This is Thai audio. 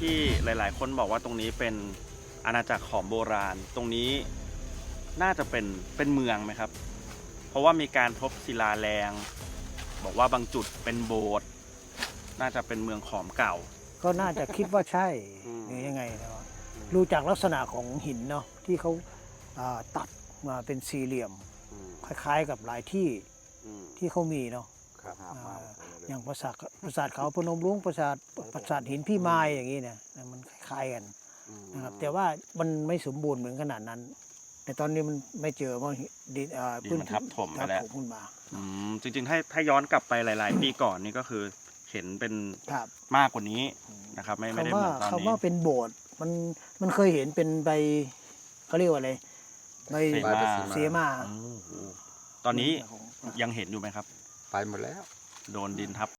ที่หลาย ๆ คนบอกว่าตรงนี้เป็นอาณาจักรขอมโบราณ ตรงนี้น่าจะเป็นเป็นเมืองไหมครับ เพราะว่ามีการพบศิลาแรง บอกว่าบางจุดเป็นโบสถ์น่าจะเป็นเมืองขอมเก่า ก็น่าจะคิดว่าใช่อืม หรือยังไงนะรู้จากลักษณะของหินเนาะที่เขาอ่าตัดมาเป็นสี่เหลี่ยม คล้ายๆกับหลายที่ที่เขามีเนาะ ครับอ่าอย่างปราสาทปราสาทเขาพนมรุ้งปราสาทปราสาทหินพี่ไม้อย่างนี้เนี่ยมันคล้ายๆกันนะครับ แต่ว่ามันไม่สมบูรณ์เหมือนขนาดนั้น แต่ตอนนี้มันไม่เจอเพราะดินอ่าดินมันทับถมไปแล้ว ทับถขึ้นมาอืมจริงๆถ้าถ้าย้อนกลับไปหลาย ๆ ปีก่อนนี่ก็คือเห็นเป็นครับมากกว่านี้นะครับ ไม่ไม่ได้คำเหว่ามือนตอนคำนี้ ว่าเป็นโบสถ์มันมันเคยเห็นเป็นใบเขาเรียกว่าอะไรใบเสมา เสียมาตอนนี้ยังเห็นอยู่ไหมครับ ไปหมดแล้ว โดนดินทับ